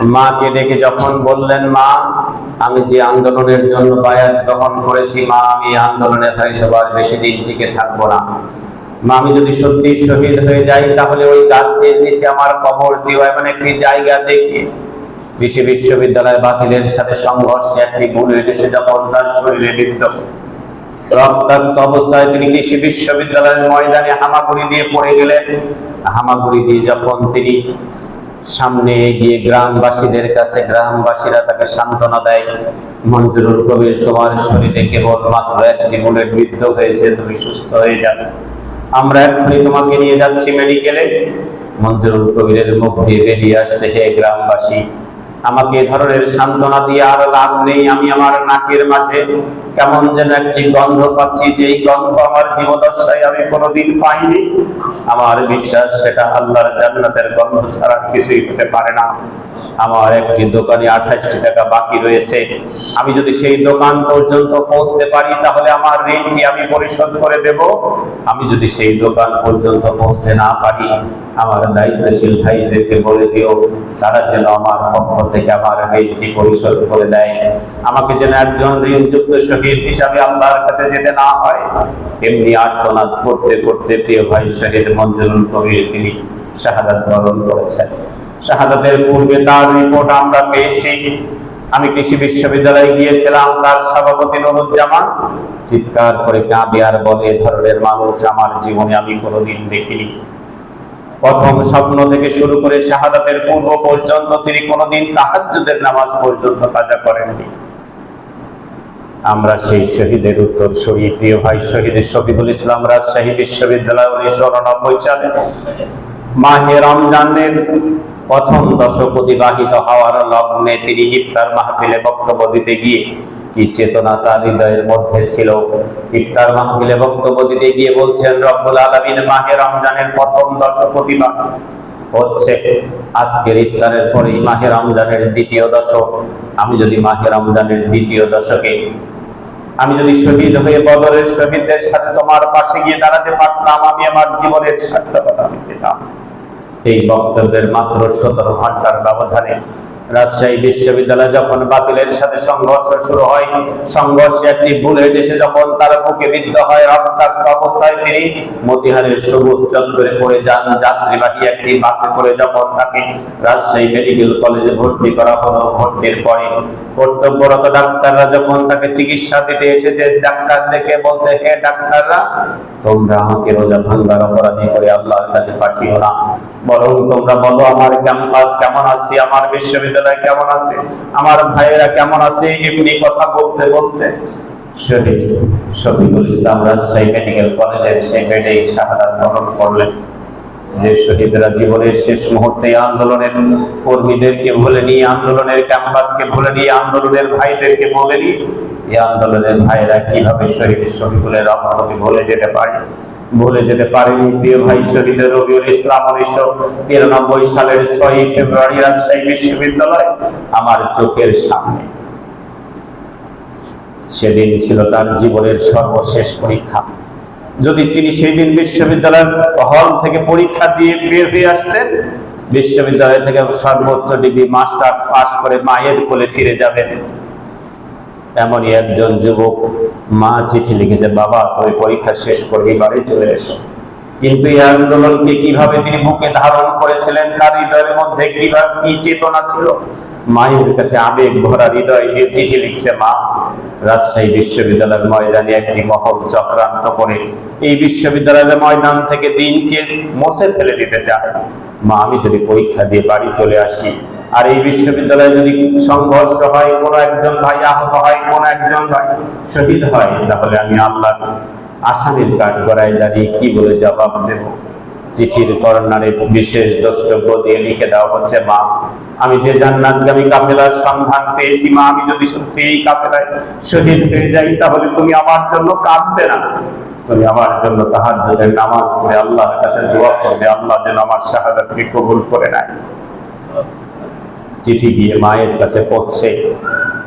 মাকে ডেকে যখন বললেন, মা, আমি যে আন্দোলনের জন্য বায়াত গ্রহণ করেছি, মা, আমি আন্দোলনে হয়তো আর বেশি দিন টিকে থাকব না। মা, আমি যদি সত্যি শহীদ হয়ে যাই, তাহলে ওই গাছটির নিচে আমার কবর দিও, এমন একটি জায়গা দেখি। কৃষি বিশ্ববিদ্যালয় বাতিলের সাথে সংঘর্ষে একটি এসে যখন তার শরীরে রক্তাক্ত অবস্থায় তিনি কৃষি বিশ্ববিদ্যালয়ের ময়দানে হামাগুড়ি দিয়ে পড়ে গেলেন। হামাগুড়ি দিয়ে যখন তিনি সামনে এগিয়ে গ্রামবাসীদের কাছে, গ্রামবাসীরা তাকে সান্ত্বনা দেয়, মঞ্জুরুল কবির, তোমার শরীরে কেবল মাত্র একটি বুলেট বিদ্ধ হয়েছে, তুমি সুস্থ হয়ে যাবে। আমরা এখনই তোমাকে নিয়ে যাচ্ছি মেডিকেলে মঞ্জুরুল কবিরের মুখ দিয়ে বেরিয়ে আসছে, হে গ্রামবাসী আমাকে ধরনের সান্ত্বনা দিয়ে আর লাভ নেই। আমি আমার নাকের মাঝে কেমন যেন একটি গন্ধ পাচ্ছি, যেই গন্ধ আমার জীবদশায় আমি কোনোদিন পাইনি। আমার বিশ্বাস, সেটা আল্লাহর জান্নাতের গন্ধ ছাড়া কিছুই হতে পারে না। আমার একটি দোকানে আঠাশটি টাকা বাকি রয়েছে। আমি যদি সেই দোকান পর্যন্ত পৌঁছতে পারি, তাহলে আমার ঋণটি আমি পরিশোধ করে দেব। আমি যদি সেই দোকান পর্যন্ত পৌঁছতে না পারি, আমার দায়িত্বশীল ভাইদেরকে বলে দিও, তারা যেন আমার পক্ষ থেকে আমার ঋণটি পরিশোধ করে দেয়। আমাকে যেন একজন ঋণযুক্ত শহীদ হিসাবে আল্লাহর কাছে যেতে না হয়। এমনি আর্তনাদ করতে করতে প্রিয় ভাই শহীদ মঞ্জুরুল কবির তিনি শাহাদাত বরণ করেছেন। শাহাদাতের পূর্বে তার রিপোর্ট আমরা পেয়েছি। আমি কৃষি বিশ্ববিদ্যালয়ে গিয়েছিলাম, তার সভাপতি নুরুজ্জামান। চিৎকার করে কাঁদে আর বলে ধরনের মানুষ আমার জীবনে আমি কোনোদিন দেখিনি। প্রথম স্বপ্ন থেকে শুরু করে শাহাদাতের পূর্ব পর্যন্ত তিনি কোনোদিন তাহাজ্জুদের নামাজ পর্যন্ত কাজা করেননি। আমরা সেই শহীদের উত্তর শহীদ প্রিয় ভাই শহীদ শফিকুল ইসলাম রাজশাহী বিশ্ববিদ্যালয় উনিশশো উননব্বই সালে মাহে রমজানের প্রথম দশক অতিবাহিত হওয়ার লগ্নে তিনি ইফতার মাহফিলে বক্তব্য দিতে গিয়ে কি চেতনা তার হৃদয়ের মধ্যে ছিল? ইফতার মাহফিলে বক্তব্য দিতে গিয়ে বলছেন, রব্বুল আলমিন মাহে রমজানের প্রথম দশক অতিবাহিত হচ্ছে। আজকের ইফতারের পরেই মাহে রমজানের দ্বিতীয় দশক। আমি যদি মাহে রমজানের দ্বিতীয় দশকে, আমি যদি শহীদ হয়ে বদরের শহীদদের সাথে তোমার পাশে গিয়ে দাঁড়াতে পারতাম, আমি আমার জীবনের সার্থকতা আমি পেতাম। এই বক্তব্যের মাত্র সতেরো ঘণ্টার ব্যবধানে রাজশাহী বিশ্ববিদ্যালয় যখন বাতিলের সাথে সংঘর্ষ শুরু হয়, সংঘর্ষে একটি বুলেট এসে যখন তার বুকে বিদ্ধ হয়, রক্তাক্ত অবস্থায় তিনি মতিহারের সবুজ চত্বরে পড়ে যান। যাত্রীবাহী একটি বাসে করে যখন তাকে রাজশাহী মেডিকেল কলেজে ভর্তি করা হলো, ভর্তির পরে কর্তব্যরত ডাক্তাররা যখন তাকে চিকিৎসা দিতে এসেছে, ডাক্তার দেখে বলছে, হে ডাক্তাররা তোমরা আমাকে রোজা ভাঙ্গার অপরাধী করে আল্লাহর কাছে পাঠিও না। বরং তোমরা বলো, আমার ক্যাম্পাস কেমন আছে? আমার বিশ্ববিদ্যালয় কেমন আছে? আমার ভাইয়েরা কেমন আছে? এমনি কথা বলতে বলতে। শহীদ ইসলাম রাজশাহী মেডিকেল শাহাদাত বরণ করলেন যে শহীদরা জীবনের শেষ মুহূর্তে আন্দোলনের কর্মীদেরকে ভুলে নিয়ে, আন্দোলনের ক্যাম্পাসকে ভুলে নিয়ে, আন্দোলনের ভাইদেরকে বলে নিয়ে এই আন্দোলনের ভাইরা কীভাবে শহীদ শফিকুলের রক্তকে ভুলে যেতে পারে? ভুলে যেতে পারেনি প্রিয় ভাই শহীদ রবিউল ইসলাম উনিশশো তিরানব্বই সালের ছয়ই ফেব্রুয়ারি রাজশাহী বিশ্ববিদ্যালয় আমার চোখের সামনে। সেদিন ছিল তার জীবনের সর্বশেষ পরীক্ষা। যদি তিনি সেই দিন বিশ্ববিদ্যালয়ের হল থেকে পরীক্ষা দিয়ে বের হয়ে আসতেন, বিশ্ববিদ্যালয় থেকে সর্বোচ্চ ডিগ্রি মাস্টার্স পাস করে মায়ের কোলে ফিরে যাবেন। এমনই একজন যুবক মা চিঠি লিখেছে, বাবা, তুমি পরীক্ষা শেষ করে বাড়ি চলে এসো। কিন্তু এই আন্দোলনকে কীভাবে তিনি বুকে ধারণ করেছিলেন, তার হৃদয়ের মধ্যে কীভাবে কি চেতনা ছিল? মায়ের কাছে আবেগ ভরা হৃদয় দিয়ে চিঠি লিখছে মা, রাজশাহী বিশ্ববিদ্যালয়ের ময়দানে একটি মহল চক্রান্ত করে এই বিশ্ববিদ্যালয়ের ময়দান থেকে দিনকে মুছে ফেলে দিতে চায়। মা, আমি যদি পরীক্ষা দিয়ে বাড়ি চলে আসি আর এই বিশ্ববিদ্যালয়ে যদি সংঘর্ষ হয়, কোনো একজন ভাই আহত হয়, কোনো একজন ভাই শহীদ হয়, তাহলে আমি আল্লাহ আসামির কাঠ গড়ায় দাঁড়িয়ে কি বলে জবাব দেব? চিঠির কর্নারে বিশেষ দ্রষ্টব্য দিয়ে লিখে দেওয়া হচ্ছে, মা, আমি যে জান্নাতগামী কাফেলার সন্ধান পেয়েছি, মা, আমি যদি সত্যি এই কাফেলায় শহীদ হয়ে যাই, তাহলে তুমি আমার জন্য কাঁদবে না। তুমি আমার জন্য তাহাজ্জুদের নামাজ পড়ে আল্লাহর কাছে দোয়া করবে, আল্লাহ যেন আমার শাহাদাতকে কবুল করে নেয়। চিঠি গিয়ে মায়ের কাছে পৌঁছে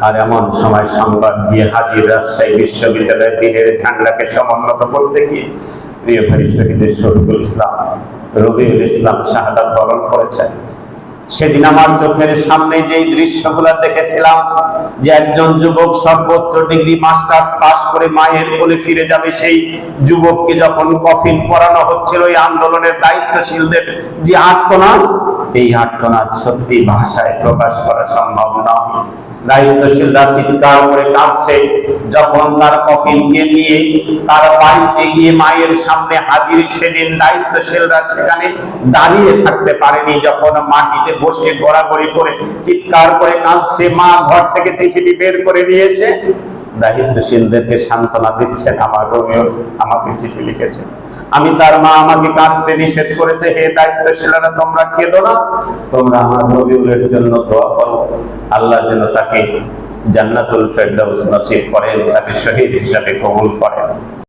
আর এমন সময় সংবাদ দিয়ে হাজির রাজশাহী বিশ্ববিদ্যালয়ের দিনের ঝান্ডাকে সমুন্নত করতে গিয়ে প্রিয় ভাই শহীদের শহীদুল ইসলাম, রবিউল ইসলাম শাহাদাত বরণ করেছেন। সেদিন আমার চোখের সামনে যেই দৃশ্যগুলো দেখেছিলাম, যে একজন যুবক সর্বোচ্চ ডিগ্রি মাস্টার্স পাস করে মায়ের কোলে ফিরে যাবে, সেই যুবককে যখন কফিন পরানো হচ্ছিল ওই আন্দোলনের দায়িত্বশীলদের যে আর্তনাদ এই আর্তনাদ সত্যি ভাষায় প্রকাশ করা সম্ভব নয়। দায়িত্বশীলরা চিৎকার করে কাঁদছে। যখন তার কফিনকে নিয়ে তার বাড়িতে গিয়ে মায়ের সামনে হাজির, সেদিন দায়িত্বশীলরা সেখানে দাঁড়িয়ে থাকতে পারেনি। যখন মাটিতে বসে গড়াগড়ি করে চিৎকার করে কাঁদছে, মা ঘর থেকে চিঠিটি বের করে নিয়ে এসে দায়িত্বশীলদেরকে সান্ত্বনা দিচ্ছেন, আমার রোমিও আমাকে চিঠি লিখেছে। আমি তার মা আমাকে কাঁদতে নিষেধ করেছে, হে দায়িত্বশীলরা তোমরা কেঁদো না। তোমরা আমার রবিউলের জন্য দোয়া করো। আল্লাহ যেন তাকে জান্নাতুল ফেরদাউস নসিব করেন, তাকে শহীদ হিসাবে কবুল করেন।